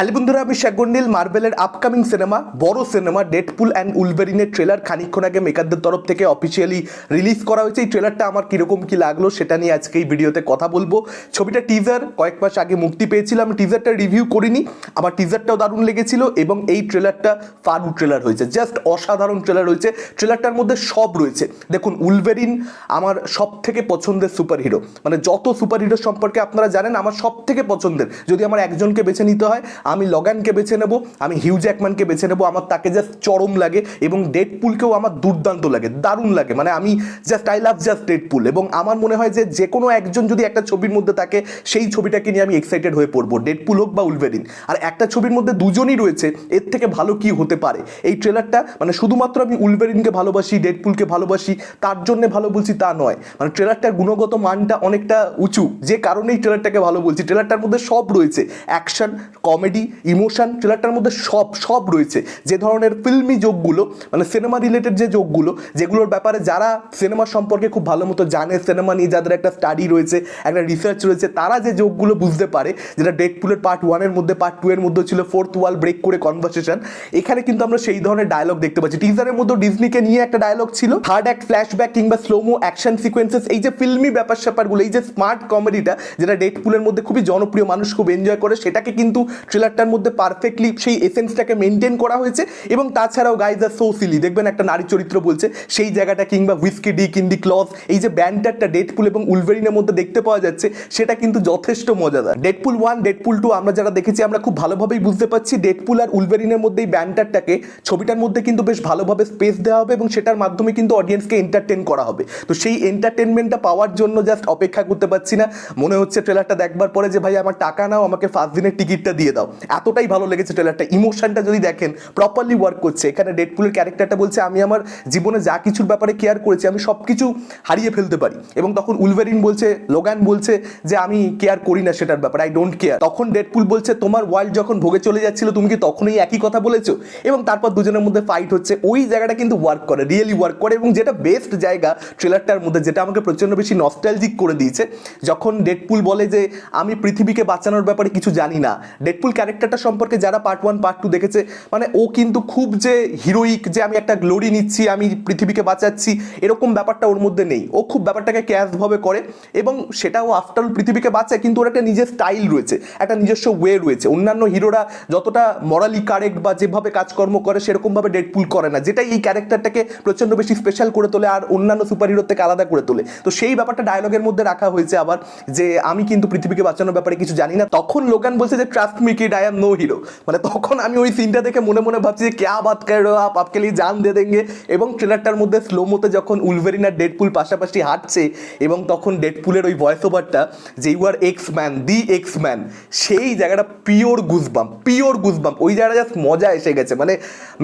Hello বন্ধুরা, আমি শেখগন্ডিল মার্বেলের আপকামিং সিনেমা বড় সিনেমা ডেডপুল অ্যান্ড উলভেরিনের ট্রেলার খানিকক্ষণ আগে মেকারদের তরফ থেকে অফিসিয়ালি রিলিজ করা হয়েছে। এই ট্রেলারটা আমার কীরকম কী লাগল সেটা নিয়ে আজকে এই ভিডিওতে কথা বলব। ছবিটা টিজার কয়েক মাস আগে মুক্তি পেয়েছিলাম। টিজারটা রিভিউ করিনি। আমার টিজারটাও দারুণ লেগেছিল এবং এই ট্রেলারটা ফারু ট্রেলার হয়েছে। জাস্ট অসাধারণ ট্রেলার হয়েছে। ট্রেলারটার মধ্যে সব রয়েছে। দেখুন উলভেরিন আমার সব থেকে পছন্দের সুপারহিরো মানে যত সুপারহিরো সম্পর্কে আপনারা জানেন, আমার সব থেকে পছন্দের। যদি আমার একজনকে বেছে নিতে হয় আমি লগানকে বেছে নেব, আমি হিউ জ্যাকম্যানকে বেছে নেব, আমার তাকে জাস্ট চরম লাগে এবং ডেড পুলকেও আমার দুর্দান্ত লাগে, দারুণ লাগে মানে আমি just I love just Deadpool এবং আমার মনে হয় যে যে কোনো একজন যদি একটা ছবির মধ্যে থাকে, সেই ছবিটাকে নিয়ে আমি এক্সাইটেড হয়ে পড়ব ডেডপুল হোক বা উলভেরিন আর একটা ছবির মধ্যে দুজনই রয়েছে, এর থেকে ভালো কি হতে পারে? এই ট্রেলারটা মানে শুধুমাত্র আমি উলভেরিনকে ভালোবাসি ডেড পুলকে ভালোবাসি, তার জন্য ভালো বলছি তা নয়। মানে ট্রেলারটার গুণগত মানটা অনেকটা উঁচু, যে কারণেই ট্রেলারটাকে ভালো বলছি। ট্রেলারটার মধ্যে সব রয়েছে অ্যাকশন কমেডি ইমোশন ট্রেলারটার মধ্যে সব সব রয়েছে। যে ধরনের ফিল্মি যোগগুলো মানে সিনেমা রিলেটেড যে যোগগুলো, যেগুলোর ব্যাপারে যারা সিনেমা সম্পর্কে খুব ভালো মতো জানে সিনেমা নিয়ে যাদের একটা স্টাডি রয়েছে, একটা রিসার্চ রয়েছে, তারা যে যোগগুলো বুঝতে পারে, যেটা ডেডপুলের পার্ট ওয়ানের মধ্যে পার্ট টু এর মধ্যে ছিল ফোর্থ ওয়াল ব্রেক করে কনভারসেশন এখানে কিন্তু আমরা সেই ধরনের ডায়লগ দেখতে পাচ্ছি। টিজারের মধ্যে ডিজনিকে নিয়ে একটা ডায়লগ ছিল থার্ড অ্যাক্ট ফ্ল্যাশব্যাক কিংবা স্লোমো অ্যাকশন সিকোয়েন্সেস এই যে ফিল্মি ব্যাপার স্যাপারগুলো, এই যে স্মার্ট কমেডিটা যেটা ডেডপুলের মধ্যে খুবই জনপ্রিয়, মানুষ খুব এনজয় করে, সেটাকে কিন্তু ট্রেলারটার মধ্যে পারফেক্টলি সেই এসেন্সটাকে মেনটেন করা হয়েছে এবং তাছাড়াও গাইজ আর সো সিলি দেখবেন একটা নারী চরিত্র বলছে, সেই জায়গাটা কিংবা হুইস্কি ডি কিন্দি ক্লজ এই যে ব্যান্ডারটা ডেডপুল এবং উলভেরিনের মধ্যে দেখতে পাওয়া যাচ্ছে, সেটা কিন্তু যথেষ্ট মজাদার। ডেডপুল ওয়ান ডেডপুল টু আমরা যারা দেখেছি, আমরা খুব ভালোভাবেই বুঝতে পারছি ডেডপুল আর উলভেরিনের মধ্যে এই ব্যান্ডারটাকে ছবিটার মধ্যে কিন্তু বেশ ভালোভাবে স্পেস দেওয়া হবে এবং সেটার মাধ্যমে কিন্তু অডিয়েন্সকে এন্টারটেন করা হবে। তো সেই এন্টারটেনমেন্টটা পাওয়ার জন্য জাস্ট অপেক্ষা করতে পারছি না। মনে হচ্ছে ট্রেলারটা দেখবার পরে যে, ভাই, আমার টাকা নাও, আমাকে ফার্স্ট দিনের টিকিটটা দিয়ে দাও। এতটাই ভালো লেগেছে ট্রেলারটা। ইমোশনটা যদি দেখেন প্রপারলি ওয়ার্ক করছে। এখানে ডেডপুলের ক্যারেক্টারটা বলছে, আমি আমার জীবনে যা কিছুর ব্যাপারে কেয়ার করেছি, আমি সব কিছু হারিয়ে ফেলতে পারি। এবং তখন উলভেরিন বলছে, লোগান বলছে যে, আমি কেয়ার করি না সেটার ব্যাপারে আই ডোন্ট কেয়ার তখন ডেডপুল বলছে, তোমার ওয়ার্ল্ড যখন ভোগে চলে যাচ্ছিল, তুমি কি তখনই একই কথা বলেছ? এবং তারপর দুজনের মধ্যে ফাইট হচ্ছে। ওই জায়গাটা কিন্তু ওয়ার্ক করে রিয়েলি ওয়ার্ক করে। এবং যেটা বেস্ট জায়গা ট্রেলারটার মধ্যে, যেটা আমাকে প্রচণ্ড বেশি নস্টালজিক করে দিয়েছে, যখন ডেডপুল বলে যে, আমি পৃথিবীকে বাঁচানোর ব্যাপারে কিছু জানি না। ডেডপুল ক্যারেক্টারটা সম্পর্কে যারা পার্ট ওয়ান পার্ট টু দেখেছে মানে ও কিন্তু খুব যে হিরোইক যে আমি একটা গ্লোরি নিচ্ছি, আমি পৃথিবীকে বাঁচাচ্ছি, এরকম ব্যাপারটা ওর মধ্যে নেই। ও খুব ব্যাপারটাকে ক্যাশভাবে করে এবং সেটাও আফটার পৃথিবীকে বাঁচায়, কিন্তু ওর একটা নিজের স্টাইল রয়েছে, একটা নিজস্ব ওয়ে রয়েছে। অন্যান্য হিরোরা যতটা মরালি কারেক্ট বা যেভাবে কাজকর্ম করে, সেরকমভাবে ডেডপুল করে না, যেটাই এই ক্যারেক্টারটাকে প্রচণ্ড বেশি স্পেশাল করে তোলে আর অন্যান্য সুপার হিরোর থেকে আলাদা করে তোলে। তো সেই ব্যাপারটা ডায়লগের মধ্যে রাখা হয়েছে আবার, যে আমি কিন্তু পৃথিবীকে বাঁচানোর ব্যাপারে কিছু জানি না। তখন লোকান বলছে যে trust me kid I am no hero মানে তখন আমি ওই সিনটা দেখে মনে মনে ভাবছি যে ক্যা বাত আপ, আপকে লিয়ে জান দে দেঙ্গে। এবং ট্রেলারটার মধ্যে স্লোমোতে যখন উলভেরিন আর ডেডপুল পাশাপাশি হাঁটছে, এবং তখন ডেডপুলের ওই ভয়েস ওভারটা যে you are X man the X man সেই জায়গাটা পিওর গুজবাম পিওর গুজবাম ওই জায়গাটা জাস্ট মজা এসে গেছে। মানে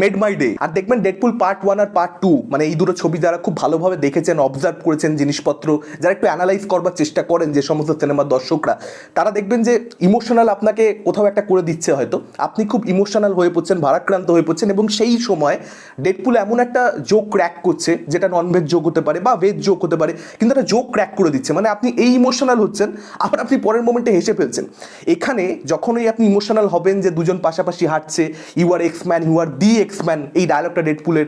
মেড মাই ডে আর দেখবেন ডেডপুল পার্ট ওয়ান আর পার্ট টু মানে এই দুটো ছবি যারা খুব ভালোভাবে দেখেছেন অবজার্ভ করেছেন জিনিসপত্র, যারা একটু অ্যানালাইজ করবার চেষ্টা করেন যে সমস্ত সিনেমার দর্শকরা, তারা দেখবেন যে ইমোশনাল আপনাকে কোথাও একটা করে দিচ্ছে হয়তো। আপনি খুব ইমোশনাল হয়ে পড়ছেন, ভারাক্রান্ত হয়ে পড়ছেন এবং সেই সময় ডেডপুল এমন একটা জোক ক্র্যাক করছে, যেটা ননভেজ জোক হতে পারে বা ভেজ জোক হতে পারে, কিন্তু একটা জোক ক্র্যাক করে দিচ্ছে। মানে আপনি এই ইমোশনাল হচ্ছেন, আবার আপনি পরের মোমেন্টে হেসে ফেলছেন। এখানে যখনই আপনি ইমোশনাল হবেন যে দুজন পাশাপাশি হাঁটছে you are X man you are the X man এই ডায়লগটা ডেডপুলের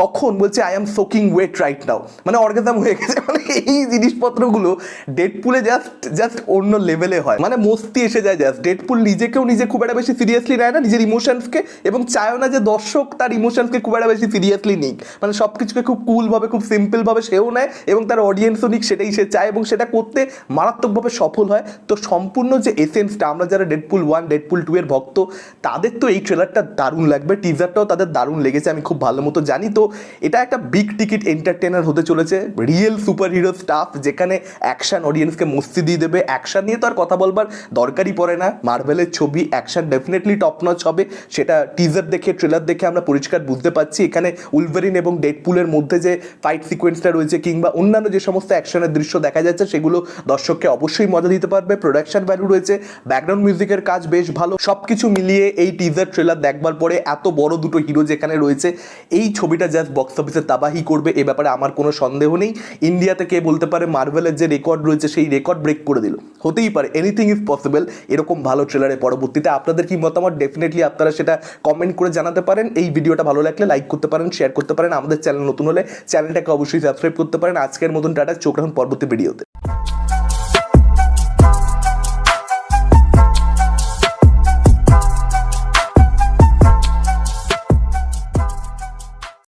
তখন বলছে I am soaking wet right now মানে অর্গাজাম হয়ে গেছে। মানে এই জিনিসপত্রগুলো ডেডপুলে জাস্ট জাস্ট অন্য লেভেলে হয়। মানে মস্তি এসে যায় জাস্ট ডেডপুল নিজেকেও নিজে খুব একটা বেশি সিরিয়াসলি নেয় না। নিজের ইমোশনসকে এবং চায়ও না যে দর্শক তার ইমোশনসকে খুব একটা বেশি সিরিয়াসলি নিক। মানে সব কিছুকে খুব কুলভাবে খুব সিম্পলভাবে সেও নেয় এবং তার অডিয়েন্সও নিক, সেটাই সে চায় এবং সেটা করতে মারাত্মকভাবে সফল হয়। তো সম্পূর্ণ যে এসেন্সটা আমরা যারা ডেডপুল ওয়ান ডেডপুল টু এর ভক্ত, তাদের তো এই ট্রেলারটা দারুণ লাগবে। টিজারটাও তাদের দারুণ লেগেছে, আমি খুব ভালো মতো জানি। তো এটা একটা বিগ টিকিট এন্টারটেনার হতে চলেছে রিয়েল সুপার হিরো স্টাফ যেখানে অ্যাকশন অডিয়েন্সকে মস্তি দিয়ে দেবে। অ্যাকশন নিয়ে তো আর কথা বলবার দরকারই পড়ে না। মার্ভেলের ছবি অ্যাকশন ডেফিনেটলি টপ নচ হবে। সেটা টিজার দেখে ট্রেলার দেখে আমরা পরিষ্কার বুঝতে পারছি। এখানে উলভেরিন এবং ডেডপুলের মধ্যে যে ফাইট সিকোয়েন্সটা রয়েছে, কিংবা অন্যান্য যে সমস্ত অ্যাকশনের দৃশ্য দেখা যাচ্ছে, সেগুলো দর্শককে অবশ্যই মজা দিতে পারবে। প্রোডাকশন ভ্যালু রয়েছে। ব্যাকগ্রাউন্ড মিউজিকের কাজ বেশ ভালো। সব কিছু মিলিয়ে এই টিজার ট্রেলার দেখবার পরে এত বড় দুটো হিরো যেখানে রয়েছে, এই ছবিটা অ্যাভেঞ্জার্স বক্স অফিসে তাবাহি করবে, এ ব্যাপারে আমার কোনো সন্দেহ নেই। ইন্ডিয়াতে কে বলতে পারে মার্ভেলের যে রেকর্ড রয়েছে, সেই রেকর্ড ব্রেক করে দিল। হতেই পারে এনিথিং ইজ পসিবল এরকম ভালো ট্রেলারে পরবর্তীতে। আপনাদের কি মতামত? ডেফিনেটলি আপনারা সেটা কমেন্ট করে জানাতে পারেন। এই ভিডিওটা ভালো লাগলে লাইক করতে পারেন শেয়ার করতে পারেন। আমাদের চ্যানেল নতুন হলে চ্যানেলটাকে অবশ্যই সাবস্ক্রাইব করতে পারেন। আজকের মতন টাটা, চোখ রাখুন পরবর্তী ভিডিওতে